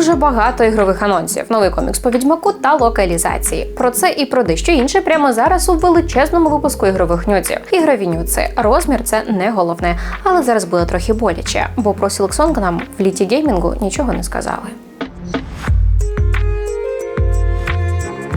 дуже багато ігрових анонсів, новий комікс по відьмаку та локалізації. Про це і про дещо інше прямо зараз у величезному випуску ігрових нюців. Ігрові нюци. Розмір це не головне, але зараз буде трохи боляче, бо про Сілксонг нам в літі геймінгу нічого не сказали.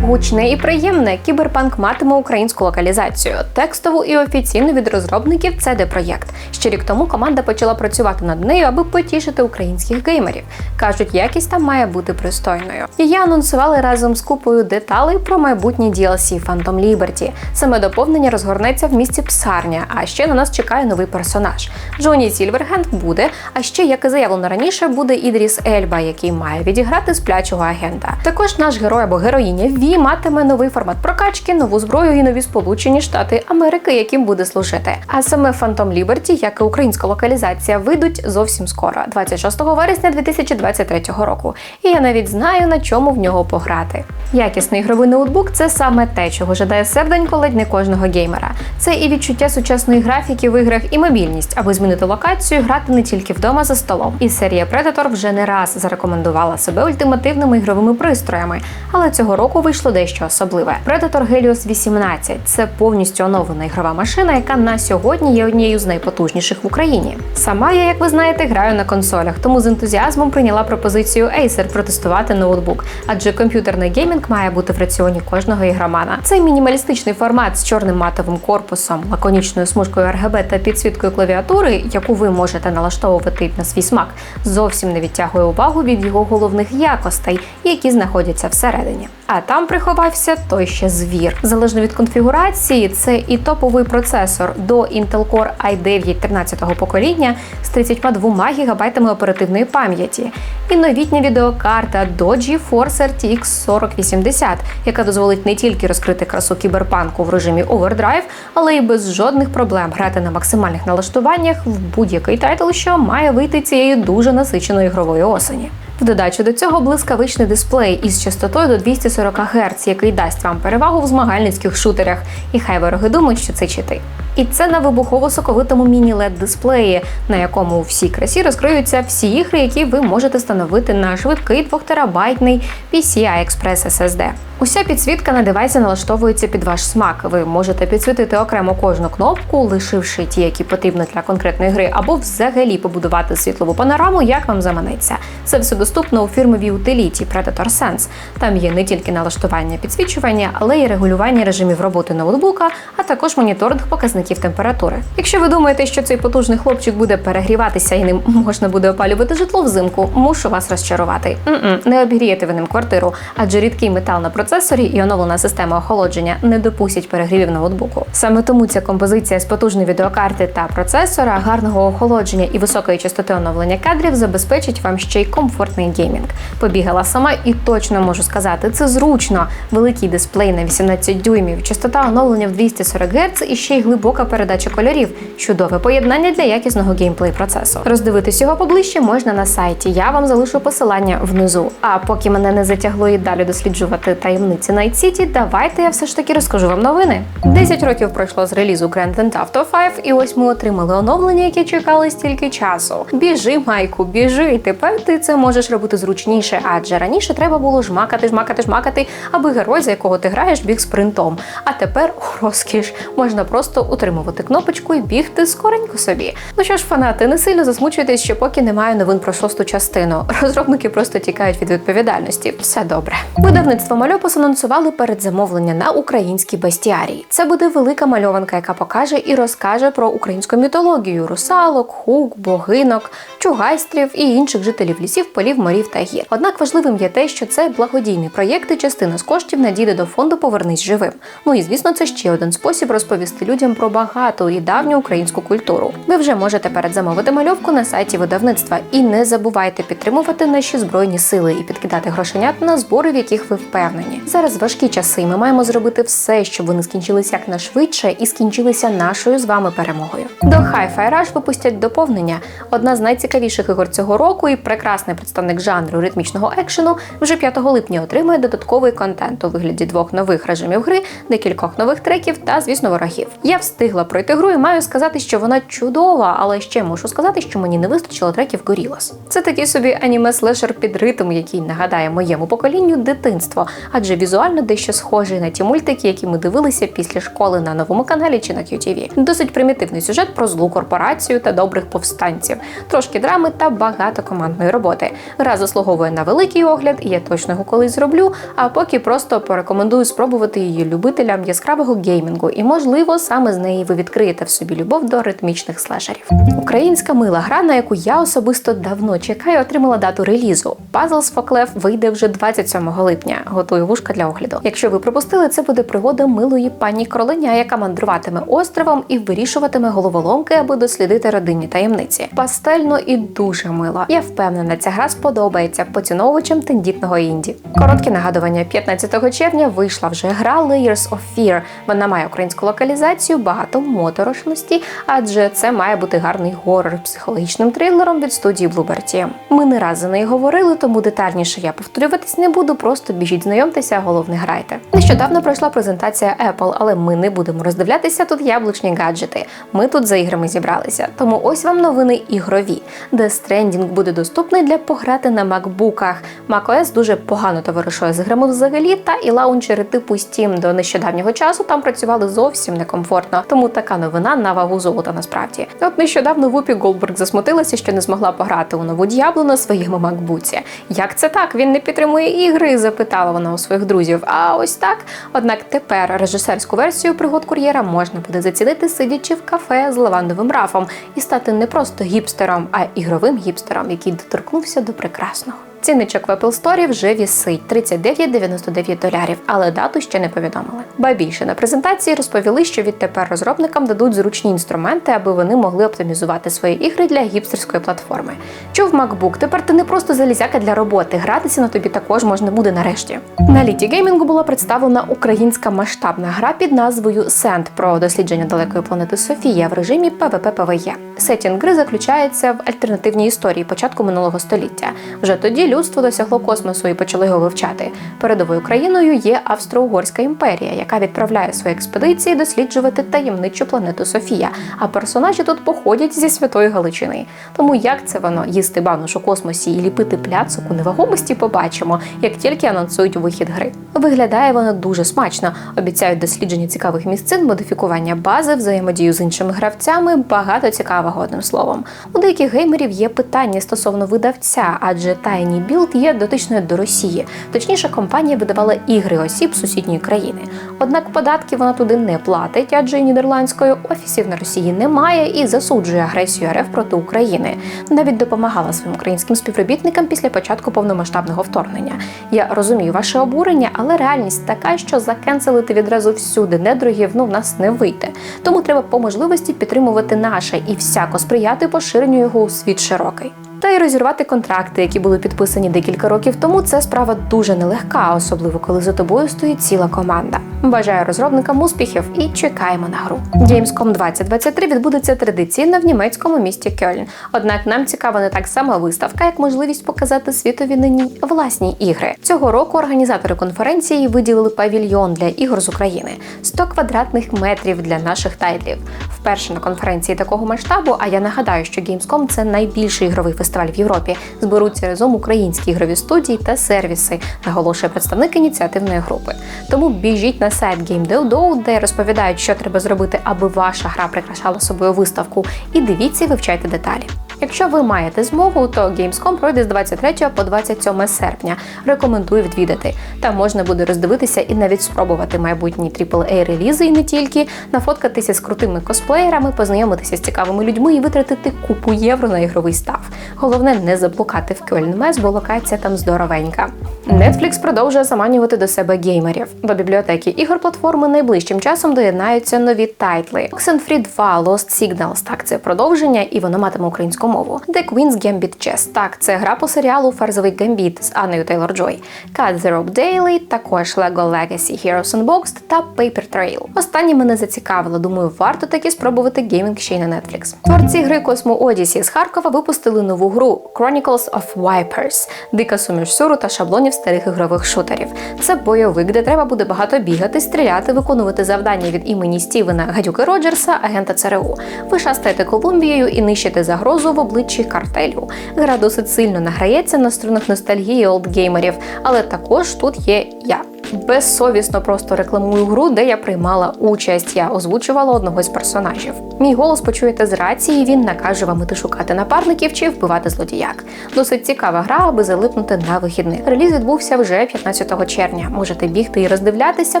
Гучне і приємне кіберпанк матиме українську локалізацію, текстову і офіційну від розробників CD Projekt. Ще рік тому команда почала працювати над нею, аби потішити українських геймерів. кажуть, якість там має бути пристойною. Її анонсували разом з купою деталей про майбутнє DLC Phantom Liberty. Саме доповнення розгорнеться в місті Псарня. А ще на нас чекає новий персонаж. Джоні Сільвергенд буде. А ще, як і заявлено раніше, буде Ідріс Ельба, який має відіграти сплячого агента. Також наш герой або героїня Ві матиме новий формат прокачки, нову зброю і нові Сполучені Штати Америки, яким буде служити. А саме Phantom Liberty, як і українська локалізація, вийдуть зовсім скоро, 26 вересня 2023 року. І я навіть знаю на чому в нього пограти. Якісний ігровий ноутбук це саме те, чого жадає серденько ледь не кожного геймера. Це і відчуття сучасної графіки в іграх, і мобільність, аби змінити локацію, грати не тільки вдома за столом. І серія Predator вже не раз зарекомендувала себе ультимативними ігровими пристроями, але цього року вийшло дещо особливе. Predator Helios 18 – це повністю оновлена ігрова машина, яка на сьогодні є однією з найпотужніших в Україні. Сама я, як ви знаєте, граю на консолях, тому з ентузіазмом прийняла пропозицію Acer протестувати ноутбук, адже комп'ютерний геймінг має бути в раціоні кожного ігромана. Цей мінімалістичний формат з чорним матовим корпусом, лаконічною смужкою RGB та підсвіткою клавіатури, яку ви можете налаштовувати на свій смак, зовсім не відтягує увагу від його головних якостей, які знаходяться всередині. А там приховався той ще звір. Залежно від конфігурації, це і топовий процесор до Intel Core i9 13-го покоління з 32 ГБ оперативної пам'яті, і новітня відеокарта до GeForce RTX 4080, яка дозволить не тільки розкрити красу кіберпанку в режимі Overdrive, але й без жодних проблем грати на максимальних налаштуваннях в будь-який тайтл, що має вийти цієї дуже насиченої ігрової осені. В додачу до цього блискавичний дисплей із частотою до 240 Гц, який дасть вам перевагу в змагальницьких шутерах. І хай вороги думають, що це чити. І це на вибухово-соковитому міні-лед дисплеї, на якому у всій красі розкриються всі ігри, які ви можете встановити на швидкий 2-терабайтний PCI Express SSD. Уся підсвітка на девайсі налаштовується під ваш смак. Ви можете підсвітити окремо кожну кнопку, лишивши ті, які потрібні для конкретної гри, або взагалі побудувати світлову панораму, як вам заманеться. Це все доступно у фірмовій утиліті Predator Sense. Там є не тільки налаштування підсвічування, але й регулювання режимів роботи ноутбука, а також моніторинг показників температури. Якщо ви думаєте, що цей потужний хлопчик буде перегріватися і ним можна буде опалювати житло взимку, мушу вас розчарувати. М-м, не обігрієте ви ним квартиру, адже рідкий метал на процесорі і оновлена система охолодження не допустять перегрівів ноутбуку. Саме тому ця композиція з потужної відеокарти та процесора, гарного охолодження і високої частоти оновлення кадрів забезпечить вам ще й комфортний геймінг. Побігала сама і точно можу сказати, це зручно. Великий дисплей на 18 дюймів, частота оновлення в 240 Гц і ще й глибока передача кольорів. Чудове поєднання для якісного геймплей процесу. Роздивитись його поближче можна на сайті. Я вам залишу посилання внизу. А поки мене не затягло і далі досліджувати таємниці Night City, давайте я все ж таки розкажу вам новини. 10 років пройшло з релізу Grand Theft Auto 5, і ось ми отримали оновлення, яке чекали стільки часу. Біжи, Майку, біжи. Тепер ти це можеш робити зручніше, адже раніше треба було жмакати, жмакати, жмакати, аби герой, за якого ти граєш, біг спринтом. А тепер розкіш можна просто утримувати кнопочку і бігти скоренько собі. Ну що ж, фанати, не сильно засмучуйтесь, що поки немає новин про шосту частину. Розробники просто тікають від відповідальності. Все добре. Видавництво Мальопус анонсували передзамовлення на український бестіарій. Це буде велика мальованка, яка покаже і розкаже про українську мітологію: русалок, хук, богинок, чугайстрів і інших жителів лісів, полів, морів та гір. Однак важливим є те, що це благодійний проєкт і частина з коштів надійде до фонду Повернись живим. Ну і звісно, це ще один спосіб розповісти людям про багату і давню українську культуру. Ви вже можете передзамовити мальовку на сайті видавництва і не забувайте підтримувати наші збройні сили і підкидати грошенят на збори, в яких ви впевнені. Зараз важкі часи. Ми маємо зробити все, щоб вони скінчилися якнайшвидше і скінчилися нашою з вами перемогою. До Hi-Fi Rush випустять доповнення. Одна з найцікавіших ігор цього року і прекрасний представник жанру ритмічного екшену вже 5 липня отримує додатковий контент у вигляді двох нових режимів гри, декількох нових треків та, звісно, ворогів. Я встиг встигла пройти гру і маю сказати, що вона чудова, але ще можу сказати, що мені не вистачило треків Gorillaz. Це такий собі аніме слешер під ритм, який нагадає моєму поколінню дитинство, адже візуально дещо схожий на ті мультики, які ми дивилися після школи на новому каналі чи на QTV. Досить примітивний сюжет про злу корпорацію та добрих повстанців, трошки драми та багато командної роботи. Гра заслуговує на великий огляд, і я точно його колись зроблю. А поки просто порекомендую спробувати її любителям яскравого геймінгу, і можливо саме з неї ви відкриєте в собі любов до ритмічних слешерів. Українська мила гра, на яку я особисто давно чекаю, отримала дату релізу. Puzzles for Clef вийде вже 27 липня. Готую вушка для огляду. Якщо ви пропустили, це буде пригода милої пані кроленя, яка мандруватиме островом і вирішуватиме головоломки, аби дослідити родинні таємниці. Пастельно і дуже мило. Я впевнена, ця гра сподобається поціновувачам тендітного інді. Коротке нагадування: 15 червня вийшла вже гра Layers of Fear. Вона має українську локалізацію, багато моторошності, адже це має бути гарний горор психологічним трилером від студії Team. Ми не раз за неї говорили, тому детальніше я повторюватись не буду. Просто біжіть знайомтеся, головне грайте. Нещодавно пройшла презентація Apple, але ми не будемо роздивлятися тут яблучні гаджети. Ми тут за іграми зібралися. Тому ось вам новини ігрові. Death Stranding буде доступний для пограти на макбуках. macOS дуже погано товаришує з грами взагалі, та і лаунчери типу Steam до нещодавнього часу там працювали зовсім некомфортно. Тому така новина на вагу золота насправді. От нещодавно Вупі Голдберг засмутилася, що не змогла пограти у нову діаблу на своєму макбуці. Як це так? Він не підтримує ігри? запитала вона у своїх друзів. А ось так. Однак тепер режисерську версію пригод кур'єра можна буде зацінити, сидячи в кафе з лавандовим рафом і стати не просто гіпстером, а ігровим гіпстером, який доторкнувся до прекрасного. Цінничок в Apple Store вже вісить 39,99 долярів, але дату ще не повідомили. Ба більше на презентації розповіли, що відтепер розробникам дадуть зручні інструменти, аби вони могли оптимізувати свої ігри для гіпстерської платформи. Чув MacBook, тепер ти не просто залізяка для роботи, гратися на тобі також можна буде нарешті. На літі геймінгу була представлена українська масштабна гра під назвою Сенд про дослідження далекої планети Софія в режимі PvP-PvE. Сетінг гри заключається в альтернативній історії початку минулого століття. Вже тоді людство досягло космосу і почали його вивчати. Передовою країною є Австро-Угорська імперія, яка відправляє свої експедиції досліджувати таємничу планету Софія. А персонажі тут походять зі святої Галичини. Тому як це воно їсти бануш у космосі і ліпити пляцок у невагомості, побачимо, як тільки анонсують вихід гри. Виглядає воно дуже смачно. Обіцяють дослідження цікавих місцин, модифікування бази, взаємодію з іншими гравцями. Багато цікавого одним словом. У деяких геймерів є питання стосовно видавця, адже Tiny Build є дотичною до Росії. Точніше, компанія видавала ігри осіб сусідньої країни. Однак податки вона туди не платить, адже нідерландської офісів на Росії немає і засуджує агресію РФ проти України. Навіть допомагала своїм українським співробітникам після початку повномасштабного вторгнення. Я розумію ваше обурення, але реальність така, що закенселити відразу всюди недорогів ну в нас не вийде. Тому треба по можливості підтримувати наше і всяко сприяти поширенню його у світ широкий. Та й розірвати контракти, які були підписані декілька років тому, це справа дуже нелегка, особливо коли за тобою стоїть ціла команда. Бажаю розробникам успіхів і чекаємо на гру. Gamescom 2023 відбудеться традиційно в німецькому місті Кьольн. Однак нам цікава не так само виставка, як можливість показати світові нині власні ігри. Цього року організатори конференції виділили павільйон для ігор з України 100 квадратних метрів для наших тайтлів. Вперше на конференції такого масштабу. А я нагадаю, що Gamescom – це найбільший ігровий фестиваль в Європі. Зберуться разом українські ігрові студії та сервіси, наголошує представник ініціативної групи. Тому біжіть на сайт GameDeoDo, де розповідають, що треба зробити, аби ваша гра прикрашала собою виставку. І дивіться, і вивчайте деталі. Якщо ви маєте змогу, то Gamescom пройде з 23 по 27 серпня. Рекомендую відвідати. Там можна буде роздивитися і навіть спробувати майбутні aaa релізи і не тільки, нафоткатися з крутими косплеєрами, познайомитися з цікавими людьми і витратити купу євро на ігровий став. Головне не заблукати в Кельнмес, бо локація там здоровенька. Netflix продовжує заманювати до себе геймерів. До бібліотеки ігор платформи найближчим часом доєднаються нові тайтли. Oxenfree 2 Lost Signals. Так, це продовження, і воно матиме українську мову. The Queen's Gambit Chess. Так, це гра по серіалу Ферзовий Гамбіт з Анною Тейлор Джой. Cut the Rope Daily, також Lego Legacy Heroes Unboxed та Paper Trail. Останнє мене зацікавило. Думаю, варто таки спробувати геймінг ще й на Netflix. Творці гри Cosmo Odyssey з Харкова випустили нову гру Chronicles of Vipers. Дика суміш суру та шаблонів старих ігрових шутерів. Це бойовик, де треба буде багато бігати, стріляти, виконувати завдання від імені Стівена Гадюки Роджерса, агента ЦРУ. Ви шастаєте Колумбією і нищите загрозу в обличчі картелю. Гра досить сильно награється на струнах ностальгії олдгеймерів, але також тут є я. Безсовісно просто рекламую гру, де я приймала участь. Я озвучувала одного з персонажів. Мій голос почуєте з рації. Він накаже вам іти шукати напарників чи вбивати злодіяк. Досить цікава гра, аби залипнути на вихідних. Реліз відбувся вже 15 червня. Можете бігти і роздивлятися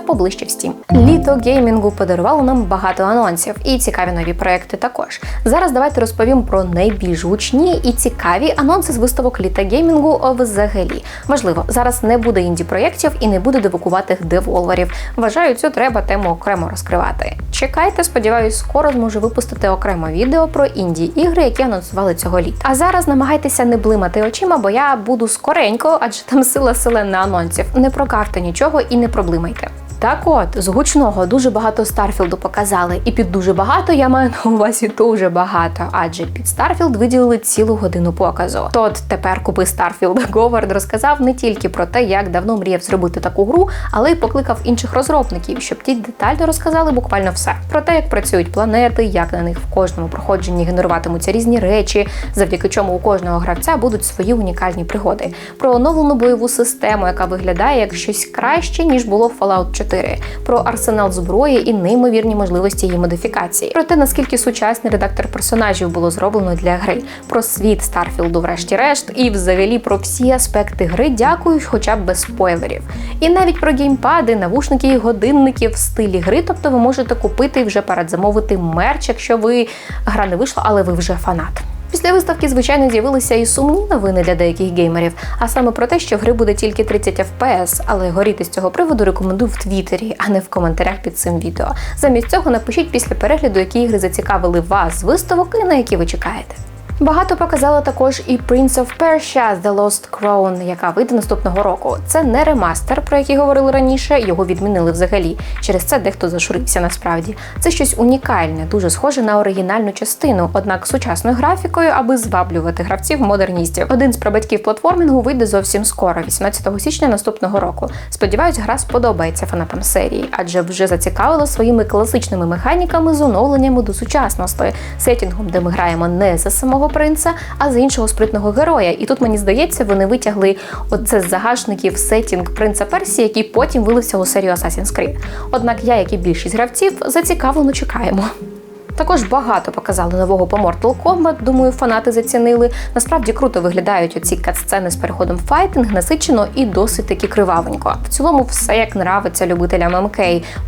поближче в Steam. Літо геймінгу подарувало нам багато анонсів і цікаві нові проекти також. Зараз давайте розповім про найбільш гучні і цікаві анонси з виставок літа геймінгу взагалі. Важливо, зараз не буде інді проєктів і не буде девокуватих деволверів. Вважаю, цю треба тему окремо розкривати. Чекайте, сподіваюсь, скоро зможу випустити окремо відео про інді ігри, які анонсували цього літа. А зараз намагайтеся не блимати очима, бо я буду скоренько, адже там сила селена анонсів. Не прокарте нічого і не проблимайте. Так от, з гучного дуже багато Старфілду показали, і під дуже багато я маю на увазі дуже багато, адже під Старфілд виділили цілу годину показу. Тот тепер купи Старфілд Говард розказав не тільки про те, як давно мріяв зробити таку гру, але й покликав інших розробників, щоб ті детально розказали буквально все про те, як працюють планети, як на них в кожному проходженні генеруватимуться різні речі, завдяки чому у кожного гравця будуть свої унікальні пригоди, про оновлену бойову систему, яка виглядає як щось краще ніж було в Fallout 4. 4, про арсенал зброї і неймовірні можливості її модифікації, про те, наскільки сучасний редактор персонажів було зроблено для гри, про світ Старфілду, врешті-решт, і взагалі про всі аспекти гри, дякую, хоча б без спойлерів. І навіть про геймпади, навушники і годинники в стилі гри, тобто ви можете купити і вже передзамовити мерч, якщо ви гра не вийшла, але ви вже фанат. Після виставки, звичайно, з'явилися і сумні новини для деяких геймерів, а саме про те, що в гри буде тільки 30 FPS, але горіти з цього приводу рекомендую в Твіттері, а не в коментарях під цим відео. Замість цього напишіть після перегляду, які ігри зацікавили вас з виставок і на які ви чекаєте. Багато показала також і Prince of Persia The Lost Crown, яка вийде наступного року. Це не ремастер, про який говорили раніше, його відмінили взагалі. Через це дехто зашурився насправді. Це щось унікальне, дуже схоже на оригінальну частину, однак сучасною графікою, аби зваблювати гравців модерністів. Один з прабатьків платформінгу вийде зовсім скоро, 18 січня наступного року. Сподіваюсь, гра сподобається фанатам серії, адже вже зацікавила своїми класичними механіками з оновленнями до сучасності, сетінгом, де ми граємо не за самого принца, а з іншого спритного героя. І тут мені здається, вони витягли оце з загашників сетінг принца Персії, який потім вилився у серію Assassin's Creed. Однак я, як і більшість гравців, зацікавлено чекаємо. Також багато показали нового по Mortal Kombat, Думаю, фанати зацінили. Насправді круто виглядають оці кат-сцени з переходом файтинг, насичено і досить таки кривавенько. В цілому, все як нравиться любителям МК.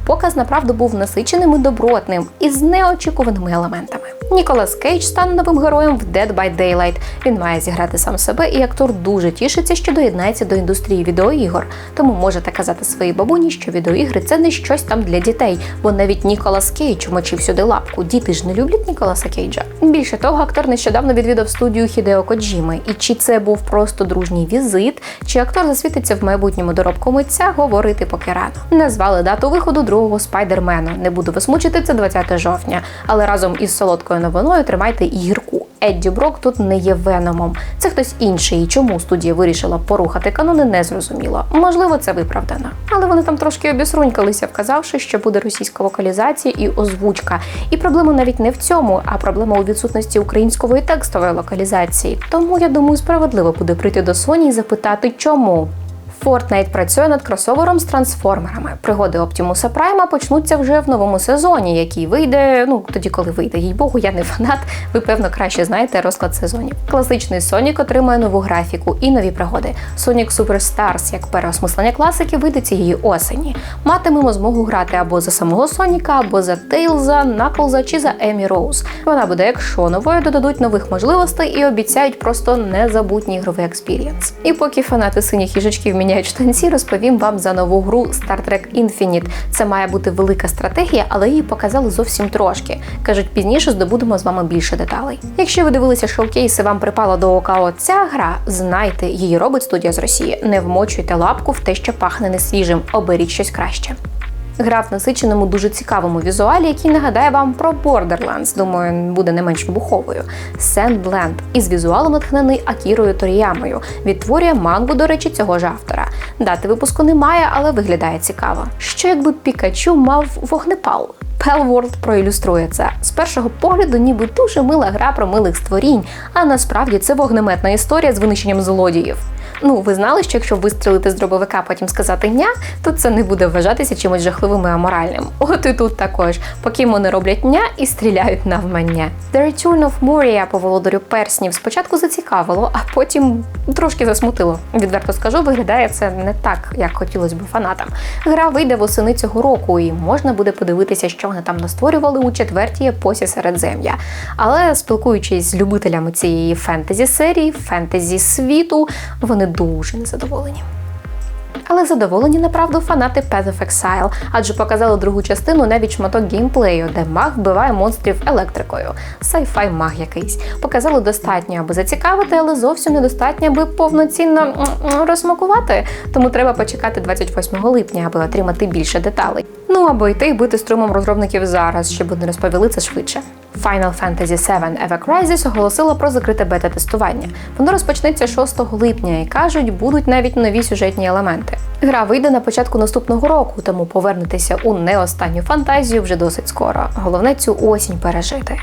Показ направду був насиченим і добротним і з неочікуваними елементами. Ніколас Кейдж стане новим героєм в Dead by Daylight. Він має зіграти сам себе, і актор дуже тішиться, що доєднається до індустрії відеоігор. Тому можете казати своїй бабуні, що відеоігри це не щось там для дітей, бо навіть Ніколас Кейдж мочив сюди лапку. Діти ж не люблять Ніколаса Кейджа. Більше того, актор нещодавно відвідав студію Хідео Коджіми. І чи це був просто дружній візит, чи актор засвітиться в майбутньому доробку митця, говорити поки рано. Назвали дату виходу другого спайдермена. Не буду вас мучити, це 20 жовтня. Але разом із солодкою новиною тримайте гірку. Едді Брок тут не є веномом. Це хтось інший. І чому студія вирішила порухати канони, не зрозуміло. Можливо, це виправдано. Але вони там трошки обісрунькалися, вказавши, що буде російська вокалізація і озвучка. І проблема навіть не в цьому, а проблема у відсутності української текстової локалізації. Тому я думаю, справедливо буде прийти до Sony і запитати, чому. Fortnite працює над кросовером з трансформерами. Пригоди Оптімуса Прайма почнуться вже в новому сезоні, який вийде. Ну тоді, коли вийде, їй богу, я не фанат. Ви певно краще знаєте розклад сезонів. Класичний Sonic отримує нову графіку і нові пригоди. Sonic Superstars, як переосмислення класики, вийде цієї осені. Матимемо змогу грати або за самого Соніка, або за Тейлза, Наклза чи за Емі Роуз. Вона буде якщо новою додадуть нових можливостей і обіцяють просто незабутній ігровий експірієнс. І поки фанати синіх їжачків поміняють штанці, розповім вам за нову гру Star Trek Infinite. Це має бути велика стратегія, але її показали зовсім трошки. Кажуть, пізніше здобудемо з вами більше деталей. Якщо ви дивилися шоукейс і вам припала до ока оця гра, знайте, її робить студія з Росії. Не вмочуйте лапку в те, що пахне несвіжим. Оберіть щось краще. Гра в насиченому дуже цікавому візуалі, який нагадає вам про Borderlands, думаю, буде не менш вибуховою. Sandland із візуалом натхнений Акірою Торіямою. Відтворює мангу, до речі, цього ж автора. Дати випуску немає, але виглядає цікаво. Що якби Пікачу мав вогнепал? Pell проілюструє це. З першого погляду, ніби дуже мила гра про милих створінь, а насправді це вогнеметна історія з винищенням злодіїв. Ну, ви знали, що якщо вистрілити з дробовика, потім сказати ня, то це не буде вважатися чимось жахливим і аморальним. От і тут також покемони роблять ня і стріляють навмання. The Return of Moria по володарю перснів спочатку зацікавило, а потім трошки засмутило. Відверто скажу, виглядає це не так, як хотілося б фанатам. Гра вийде восени цього року, і можна буде подивитися, що вони там настворювали у четвертій епосі середзем'я. Але спілкуючись з любителями цієї фентезі серії, фентезі світу, вони дуже незадоволені. Але задоволені направду фанати Path of Exile, адже показали другу частину навіть шматок геймплею, де маг вбиває монстрів електрикою. Сайфай маг якийсь. Показали достатньо, аби зацікавити, але зовсім недостатньо, аби повноцінно розсмакувати. Тому треба почекати 28 липня, аби отримати більше деталей. Ну або йти і бити струмом розробників зараз, щоб вони розповіли це швидше. Final Fantasy VII Eva Crisis оголосила про закрите бета-тестування. Воно розпочнеться 6 липня і кажуть, будуть навіть нові сюжетні елементи. Гра вийде на початку наступного року, тому повернутися у не останню фантазію вже досить скоро. Головне цю осінь пережити.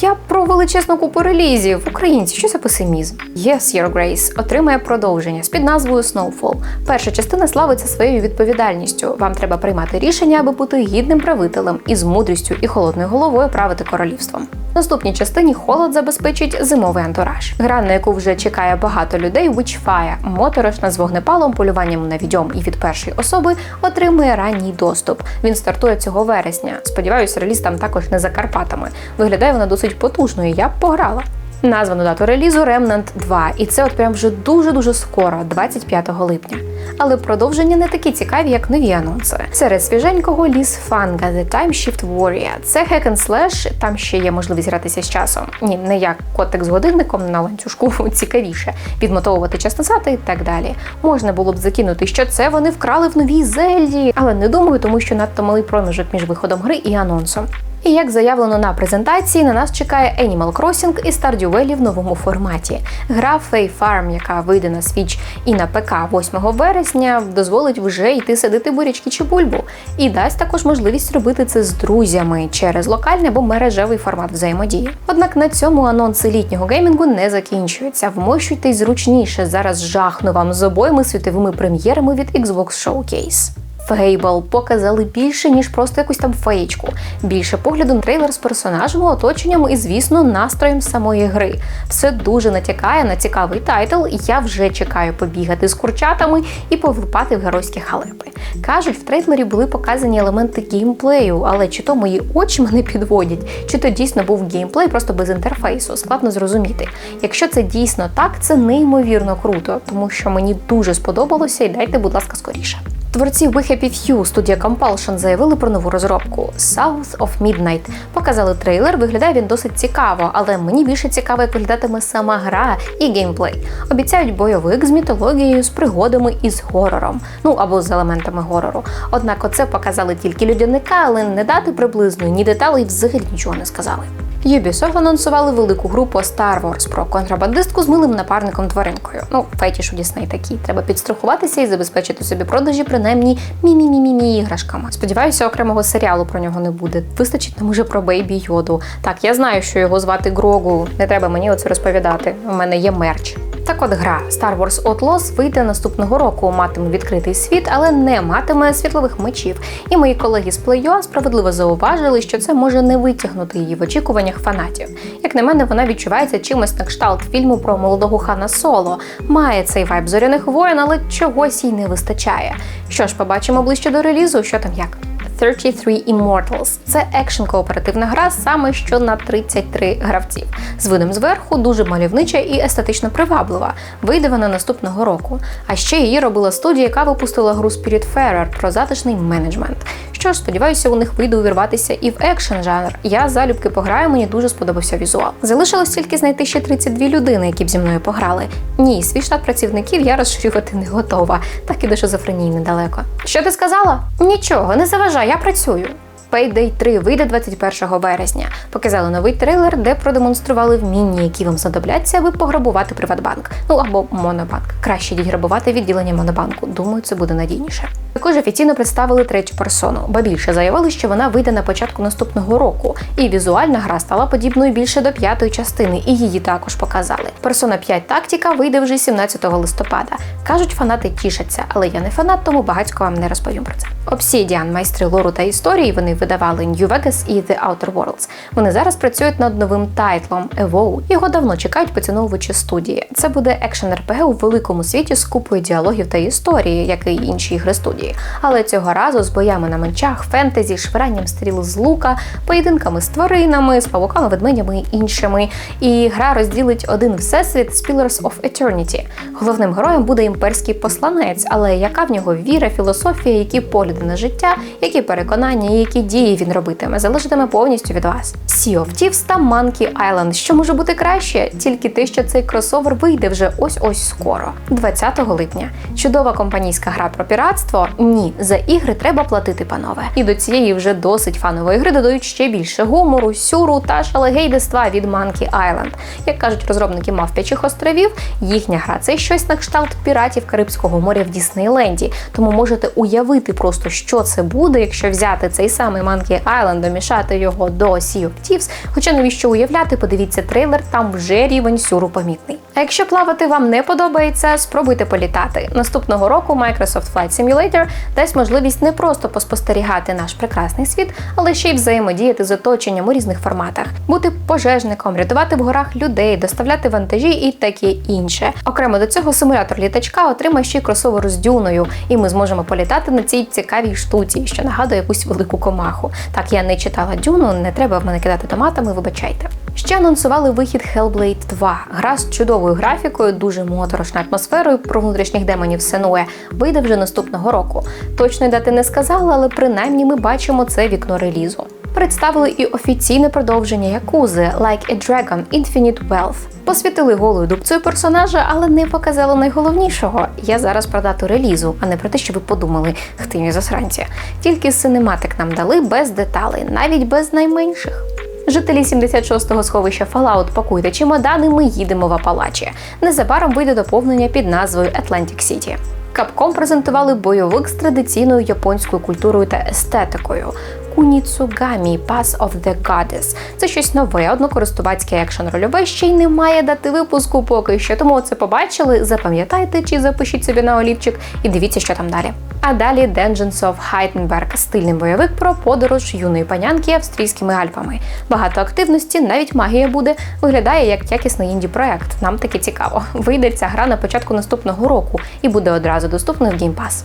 Я про величезну купу релізів. Українці, що за песимізм? Yes, Your Grace отримає продовження з під назвою Snowfall. Перша частина славиться своєю відповідальністю. Вам треба приймати рішення, аби бути гідним правителем і з мудрістю і холодною головою правити королівством. Наступній частині холод забезпечить зимовий антураж. Гра, на яку вже чекає багато людей, Witchfire, моторошна з вогнепалом, полюванням на відьом і від першої особи, отримує ранній доступ. Він стартує цього вересня. Сподіваюсь, реліз там також не за Карпатами. Виглядає вона досить потужною. Я б пограла. Названу дату релізу Remnant 2, і це от прям вже дуже-дуже скоро, 25 липня. Але продовження не такі цікаві, як нові анонси. Серед свіженького ліс Фанга The Time Shift Warrior. Це hack and slash, там ще є можливість гратися з часом. Ні, не як котик з годинником на ланцюжку цікавіше, відмотовувати час назад і так далі. Можна було б закинути, що це вони вкрали в новій зельді, але не думаю, тому що надто малий проміжок між виходом гри і анонсом. І як заявлено на презентації, на нас чекає Animal Crossing і Stardew Valley в новому форматі. Гра Fay Farm, яка вийде на Switch і на ПК 8 вересня, дозволить вже йти садити бурячки чи бульбу. І дасть також можливість робити це з друзями через локальний або мережевий формат взаємодії. Однак на цьому анонси літнього геймінгу не закінчуються. Вмощуйтесь зручніше. Зараз жахну вам з обоїми світовими прем'єрами від Xbox Showcase. Fable показали більше, ніж просто якусь там феєчку. Більше погляду на трейлер з персонажем, оточенням і, звісно, настроєм самої гри. Все дуже натякає на цікавий тайтл, і я вже чекаю побігати з курчатами і повипати в геройські халепи. Кажуть, в трейлері були показані елементи геймплею, але чи то мої очі мене підводять, чи то дійсно був геймплей просто без інтерфейсу, складно зрозуміти. Якщо це дійсно так, це неймовірно круто, тому що мені дуже сподобалося і дайте, будь ласка, скоріше. Творці We Happy Few, студія Compulsion заявили про нову розробку South of Midnight. Показали трейлер, виглядає він досить цікаво, але мені більше цікаво, як виглядатиме сама гра і геймплей. Обіцяють бойовик з мітологією, з пригодами і з горором, ну або з елементами горору. Однак оце показали тільки людяника, але не дати приблизно, ні деталей взагалі нічого не сказали. Ubisoft анонсували велику групу Star Wars про контрабандистку з милим напарником тваринкою. Ну, фетіш у Дісней такі. Треба підстрахуватися і забезпечити собі продажі, принаймні мі-мі-мі-мі іграшками. Сподіваюся, окремого серіалу про нього не буде. Вистачить нам уже про Бейбі Йоду. Так, я знаю, що його звати Грогу. Не треба мені оце розповідати. У мене є мерч. Так от гра Star Wars Outlaws вийде наступного року, матиме відкритий світ, але не матиме світлових мечів. І мої колеги з Play.ua справедливо зауважили, що це може не витягнути її в очікуваннях фанатів. Як на мене, вона відчувається чимось на кшталт фільму про молодого хана Соло. Має цей вайб зоряних воїн, але чогось їй не вистачає. Що ж, побачимо ближче до релізу, що там як. 33 Immortals. Це екшн кооперативна гра саме що на 33 гравців. З видом зверху дуже мальовнича і естетично приваблива. Вийде вона наступного року. А ще її робила студія, яка випустила гру Spiritfarer про затишний менеджмент. Що ж, сподіваюся, у них вийде увірватися і в екшен жанр. Я залюбки пограю, мені дуже сподобався візуал. Залишилось тільки знайти ще 32 людини, які б зі мною пограли. Ні, свій штат працівників я розширювати не готова, так і до шизофренії недалеко. Що ти сказала? Нічого, не заважай, я працюю. Payday 3 вийде 21 березня. Показали новий трейлер, де продемонстрували вміння, які вам знадобляться, аби пограбувати Приватбанк. Ну або Монобанк. Краще йдіть грабувати відділення Монобанку. Думаю, це буде надійніше. Також офіційно представили третю персону, ба більше заявили, що вона вийде на початку наступного року. І візуальна гра стала подібною більше до п'ятої частини, і її також показали. Персона 5 тактика вийде вже 17 листопада. Кажуть, фанати тішаться, але я не фанат, тому багатько вам не розповім про це. Obsidian, майстри лору та історії, вони видавали New Vegas і The Outer Worlds. Вони зараз працюють над новим тайтлом EVO. Його давно чекають поціновувачі студії. Це буде екшен РПГ у великому світі з купою діалогів та історії, як і інші ігри студії. Але цього разу з боями на мечах, фентезі, швиранням стріл з лука, поєдинками з тваринами, з павуками, ведмедями і іншими. І гра розділить один всесвіт Spillers of Eternity. Головним героєм буде імперський посланець, але яка в нього віра, філософія, які погляди на життя, які переконання і які дії він робитиме, залежатиме повністю від вас. Sea of Thieves та Monkey Island. Що може бути краще? Тільки те, що цей кросовер вийде вже ось-ось скоро, 20 липня. Чудова компанійська гра про піратство. Ні, за ігри треба платити, панове. І до цієї вже досить фанової гри додають ще більше гумору, сюру та шалегейдества від Monkey Island. Як кажуть розробники мавпячих островів, їхня гра це щось на кшталт піратів Карибського моря в Діснейленді. Тому можете уявити просто, що це буде, якщо взяти цей самий Monkey Island, домішати його до Sea of Thieves. Хоча навіщо уявляти, подивіться трейлер, там вже рівень сюру помітний. А якщо плавати вам не подобається, спробуйте політати. Наступного року Microsoft Flight Simulator дасть можливість не просто поспостерігати наш прекрасний світ, але ще й взаємодіяти з оточенням у різних форматах, бути пожежником, рятувати в горах людей, доставляти вантажі і таке інше. Окремо до цього симулятор літачка отримає ще й кросовер з дюною, і ми зможемо політати на цій цікавій штуці, що нагадує якусь велику комаху. Так я не читала дюну, не треба в мене кидати томатами, вибачайте. Ще анонсували вихід Hellblade 2. Гра з чудовою графікою, дуже моторошною атмосферою про внутрішніх демонів Сенуе. Вийде вже наступного року. Точної дати не сказали, але принаймні ми бачимо це вікно релізу. Представили і офіційне продовження Якузи Like a Dragon Infinite Wealth. Посвятили голою дубцею персонажа, але не показали найголовнішого. Я зараз про дату релізу, а не про те, що ви подумали, хтивні засранці. Тільки синематик нам дали без деталей, навіть без найменших. Жителі 76-го сховища Fallout пакуйте чемодани, ми їдемо в Апалачі. Незабаром вийде доповнення під назвою Atlantic City. Капком презентували бойовик з традиційною японською культурою та естетикою. Куніцугамі Pass of the Goddess. Це щось нове, однокористувацьке екшен рольове ще й не має дати випуску поки що. Тому це побачили, запам'ятайте чи запишіть собі на олівчик і дивіться, що там далі. А далі Dungeons of Heidenberg – стильний бойовик про подорож юної панянки австрійськими альпами. Багато активності, навіть магія буде. Виглядає як якісний інді проект. Нам таки цікаво. Вийде ця гра на початку наступного року і буде одразу доступною в Game Pass.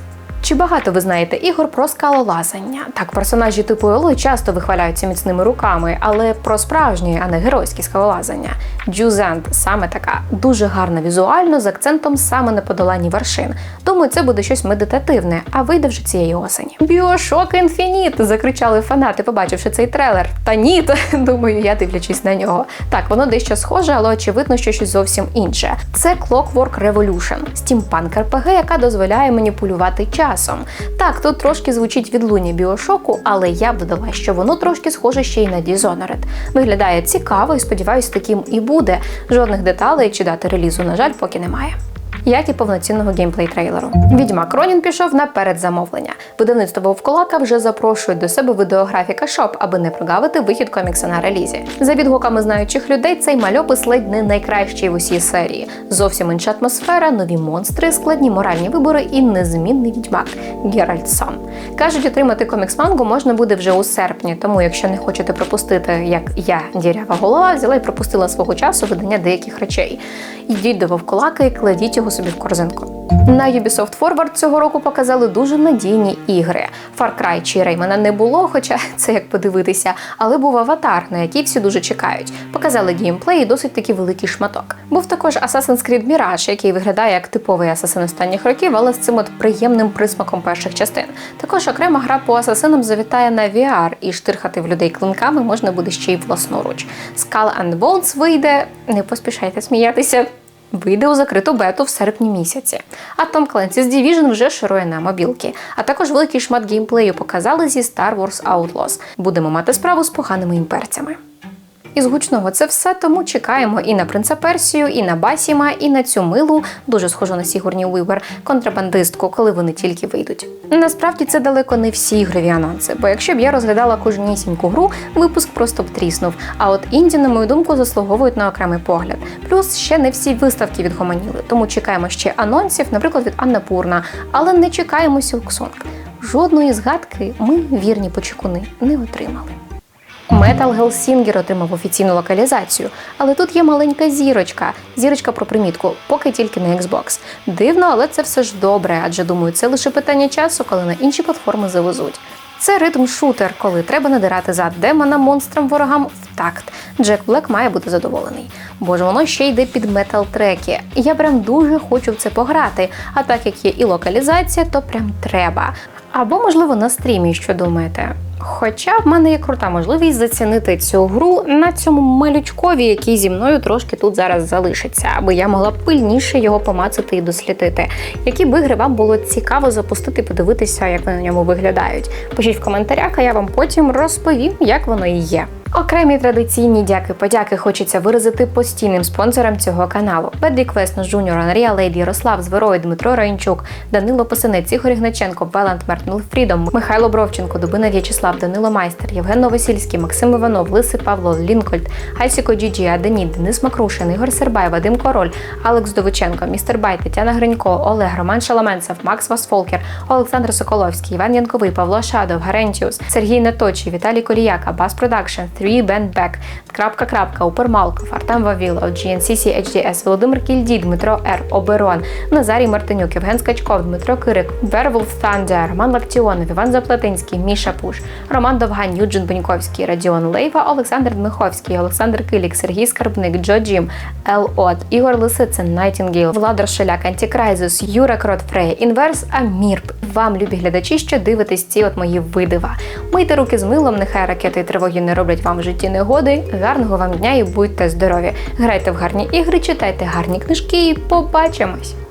Чи багато ви знаєте ігор про скалолазання? Так, персонажі типу Елой часто вихваляються міцними руками, але про справжнє, а не геройське скалолазання. Джузент саме така дуже гарна візуально з акцентом саме на подоланні вершин. Думаю, це буде щось медитативне, а вийде вже цієї осені. Біошок Інфініт! закричали фанати, побачивши цей трейлер. Та ні, думаю, я дивлячись на нього. Так, воно дещо схоже, але очевидно, що щось зовсім інше. Це Clockwork Revolution, стімпанк РПГ, яка дозволяє маніпулювати часом. Так, тут трошки звучить відлуння біошоку, але я б додала, що воно трошки схоже ще й на Dishonored. Виглядає цікаво і сподіваюсь, таким і буде. Жодних деталей чи дати релізу, на жаль, поки немає. Як і повноцінного геймплей трейлеру. Відьмак Ронін пішов на передзамовлення. Видавництво Вовкулака вже запрошують до себе видеографіка Шоп, аби не прогавити вихід комікса на релізі. За відгуками знаючих людей, цей мальопис ледь не найкращий в усій серії. Зовсім інша атмосфера, нові монстри, складні моральні вибори і незмінний відьмак Геральт Сон. Кажуть, отримати комікс мангу можна буде вже у серпні, тому якщо не хочете пропустити, як я, дірява голова, взяла і пропустила свого часу видання деяких речей. Йдіть до Вовкулака і кладіть його собі в корзинку. На Ubisoft Forward цього року показали дуже надійні ігри. Far Cry чи Реймана не було, хоча це як подивитися, але був аватар, на який всі дуже чекають. Показали геймплей і досить таки великий шматок. Був також Assassin's Creed Mirage, який виглядає як типовий асасин останніх років, але з цим от приємним присмаком перших частин. Також окрема гра по асасинам завітає на VR, і штирхати в людей клинками можна буде ще й власноруч. Skull and Bones вийде, не поспішайте сміятися. Вийде у закриту бету в серпні місяці. А Tom Clancy's Division вже ширує на мобілки. А також великий шмат геймплею показали зі Star Wars Outlaws. Будемо мати справу з поганими імперцями. Із гучного це все, тому чекаємо і на принца Персію, і на Басіма, і на цю милу, дуже схожу на Сігурні Уівер, контрабандистку, коли вони тільки вийдуть. Насправді це далеко не всі ігрові анонси, бо якщо б я розглядала кожнісіньку гру, випуск просто б тріснув. А от інді, на мою думку, заслуговують на окремий погляд. Плюс ще не всі виставки відгомоніли, тому чекаємо ще анонсів, наприклад, від Анна Пурна, але не чекаємо Сілксонг. Жодної згадки ми, вірні почекуни, не отримали. Metal Hellsinger отримав офіційну локалізацію, але тут є маленька зірочка. Зірочка про примітку, поки тільки на Xbox. Дивно, але це все ж добре, адже думаю, це лише питання часу, коли на інші платформи завезуть. Це ритм-шутер, коли треба надирати зад демона монстрам ворогам в такт. Джек Блек має бути задоволений. Боже, воно ще йде під метал треки. Я прям дуже хочу в це пограти. А так як є і локалізація, то прям треба. Або, можливо, на стрімі, що думаєте. Хоча в мене є крута можливість зацінити цю гру на цьому малючкові, який зі мною трошки тут зараз залишиться, аби я могла пильніше його помацати і дослідити. Які б ігри вам було цікаво запустити, подивитися, як вони на ньому виглядають. Пишіть в коментарях, а я вам потім розповім, як воно і є. Окремі традиційні дяки подяки хочеться виразити постійним спонсорам цього каналу: Бедрі Квесно, Жуніор, Анрія Лейді, Ярослав Зверой, Дмитро Раїнчук, Данило Посинець, Ігор Ігначенко, Велант Мертнул Фрідом, Михайло Бровченко, Дубина В'ячеслав, Данило Майстер, Євген Новосільський, Максим Іванов, Лиси Павло, Лінкольд, Айсіко Джіджі, Аденіт, Денис Макрушин, Ігор Сербай, Вадим Король, Алекс Довиченко, Містер Бай, Тетяна Гринько, Олег, Роман Шаламенцев, Макс Васфолкер, Олександр Соколовський, Іван Янковий, Павло Шадов, Гарентіус, Сергій Наточі, Віталій Коріяка, Бас Продакшн, 3 Band Back, крапка крапка, Упермалков, Артем Вавілов, GNCC HDS, Володимир Кільдій, Дмитро Р, Оберон, Назарій Мартинюк, Євген Скачков, Дмитро Кирик, Werewolf Thunder, Роман Лактіонов, Іван Заплатинський, Міша Пуш, Роман Довгань, Юджин Беньковський, Радіон Лейва, Олександр Дмиховський, Олександр Килік, Сергій Скарбник, Джо Джім, Ел От, Ігор Лисицин, Найтінгейл, Влад Рошеляк, Антікрайзус, Юра Кротфрей, Інверс, Амірп. Вам, любі глядачі, що дивитесь ці от мої видива. Мийте руки з милом, нехай ракети і тривоги не роблять вам в житті негоди. Гарного вам дня і будьте здорові! Грайте в гарні ігри, читайте гарні книжки і побачимось!